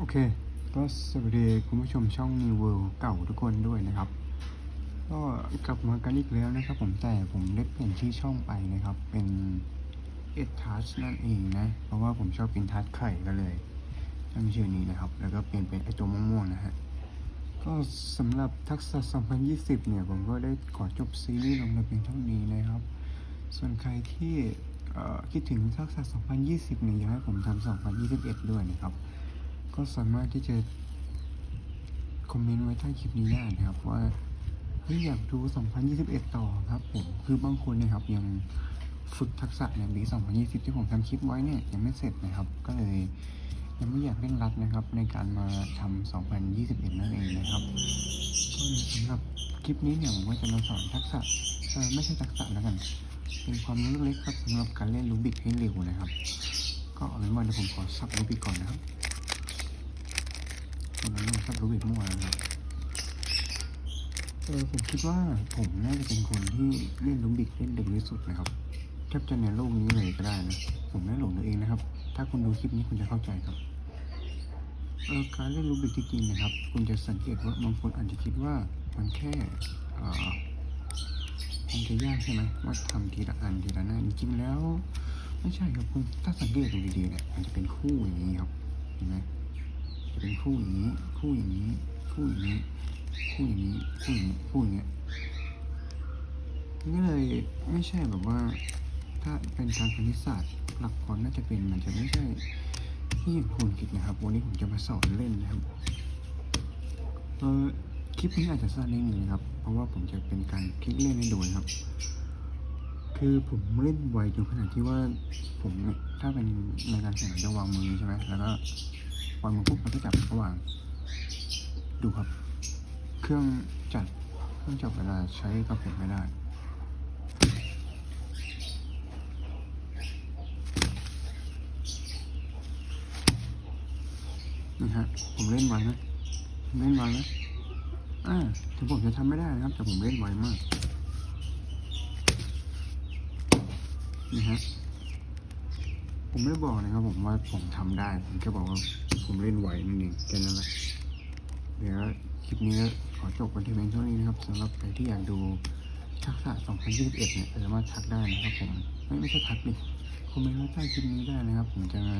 โอเค ก็สวัสดีคุณผู้ชมช่อง New World เก่าทุกคนด้วยนะครับ ก็กลับมากันอีกแล้วนะครับ ผมแต่ผมได้เปลี่ยนชื่อช่องไปนะครับ เป็นเอ็ดทัชนั่นเองนะ เพราะว่าผมชอบกินทัชไข่ก็เลยตั้งชื่อนี้นะครับ แล้วก็เปลี่ยนเป็นไอตัวม่วงๆนะฮะก็สำหรับทักษะ 2020 เนี่ย ผมก็ได้ขอจบซีรีส์ลงในเพียงเท่านี้นะครับ ส่วนใครที่คิดถึงทักษะ 2020 เนี่ยอยากให้ผมทำ2021 ด้วยนะครับ ก็สามารถที่จะคอมเมนต์ไว้ใต้คลิปนี้ได้นะครับ ว่าเฮ้ยอยากดู 2021 ต่อครับผมคือบางคนเนยครับยังฝึกทักษะในปี2020 ที่ผมทำคลิปไว้เนี่ยยังไม่เสร็จนะครับ ก็เลยยังไม่อยากเร่งรัดนะครับ ในการมาทำ2021 นั่นเองนะครับก็เลยสำหรับคลิปนี้เนี่ยผมก็จะมาสอนทักษะเออไม่ใช่ทักษะแล้วกันเป็นความรู้เล็กๆครับสำหรับการเล่นลูบิกให้เร็วนะครับ ก็เอาเป็นว่าเดี๋ยวผมขอสับลูบิกก่อนนะครับ กับลูบิกมั่อวานครับเออผมคิดว่าผมน่าจะเป็นคนที่เล่นลูบิกเล่นเร็วที่สุดนะครับแทบจะในโลกนี้เลยก็ได้นะ ผมไม่หลงตัวเองนะครับ ถ้าคุณดูคลิปนี้คุณจะเข้าใจครับเออการเล่นรูบิกจริงๆนะครับ คุณจะสังเกตว่าบางคนอาจจะคิดว่ามันแค่อ่อคงจะยากใช่ไหมว่าทำทีละอันทีละหน้าจริงๆแล้ว ไม่ใช่ครับคุณถ้าสังเกตดูดีๆเนี่ยมันจะเป็นคู่อย่างนี้ครับเห็นไหม เป็นคู่อย่างนี้ คู่อย่างนี้ คู่อย่างนี้ คู่อย่างนี้ คู่อย่างนี้คู่อย่างเงี้ยก็เลยไม่ใช่แบบว่า ถ้าเป็นทางคณิตศาสตร์หลักพรน่าจะเป็นมันจะไม่ใช่ที่อย่างคุณคิดนะครับ วันนี้ผมจะมาสอนเล่นนะครับเออคลิปนี้อาจจะสั้นนิดนึงนะครับ เพราะว่าผมจะเป็นการคลิกเล่นให้ดูนะครับ คือผมเล่นไวจนขนาดที่ว่าผมเนี่ยถ้าเป็นในการแข่งจะวางมือใช่ไหมแล้วก็ วางมือปุ๊บมันก็จับก็วาง ดูครับ เครื่องจัดเครื่องจับเวลาใช้กับผมไม่ได้นี่ฮะผมเล่นไวไหมผมเล่นไวไหมอ่าถึงผมจะทำไม่ได้นะครับ แต่ผมเล่นไวมากนี่ฮะผมไม่ได้บอกนะครับผมว่าผมทำได้ ผมแค่บอกว่า ผมเล่นไหวนั่นเองแค่นั้นแหละเดี๋ยวคลิปนี้ขอจบกันที่เพียงเท่านี้นะครับสำหรับใครที่อยากดูทักษะ 2021 เนี่ยสามารถทักได้นะครับผม ไม่ไม่ใช่ทักดิคอมเมนต์ไว้ใต้คลิปนี้ได้นะครับ ผมจะมา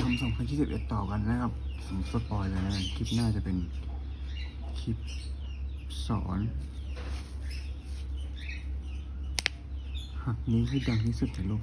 ทำ2021 ต่อกันนะครับผมสปอยเลยนะคลิปหน้าจะเป็นคลิปสอนหักนิ้วให้ดังที่สุดในโลก